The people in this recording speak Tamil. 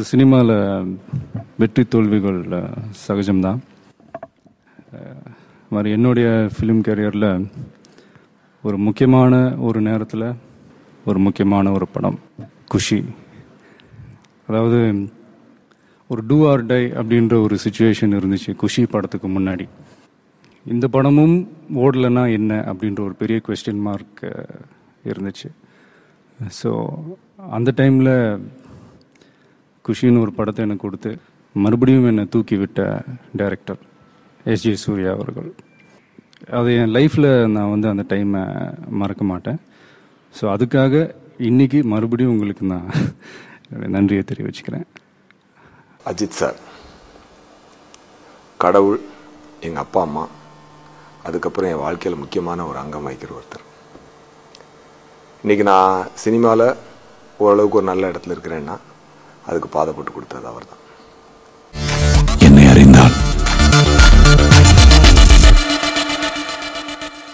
சினிமாவில் வெற்றி தோல்விகள் சகஜம்தான். மாதிரி என்னுடைய ஃபிலிம் கேரியரில் ஒரு முக்கியமான ஒரு நேரத்தில் ஒரு முக்கியமான ஒரு படம் குஷி. அதாவது ஒரு டூ ஆர் டை அப்படின்ற ஒரு சுச்சுவேஷன் இருந்துச்சு குஷி படத்துக்கு முன்னாடி. இந்த படமும் ஓடலைன்னா என்ன அப்படின்ற ஒரு பெரிய கொஸ்டின் மார்க் இருந்துச்சு. ஸோ அந்த டைமில் குஷின்னு ஒரு படத்தை எனக்கு கொடுத்து மறுபடியும் என்னை தூக்கி விட்ட டைரக்டர் எஸ் ஜே சூர்யா அவர்கள். அது என் லைஃப்பில் நான் வந்து அந்த டைமை மறக்க மாட்டேன். ஸோ அதுக்காக இன்னைக்கு மறுபடியும் உங்களுக்கு நான் நன்றியை தெரிவிச்சுக்கிறேன். அஜித் சார் கடவுள் எங்கள் அப்பா அம்மா அதுக்கப்புறம் என் வாழ்க்கையில் முக்கியமான ஒரு அங்கம் வகிக்கிற ஒருத்தர். இன்றைக்கி நான் சினிமாவில் ஓரளவுக்கு ஒரு நல்ல இடத்துல இருக்கிறேன்னா அதுக்கு பாதை போட்டு கொடுத்தது அவர் தான்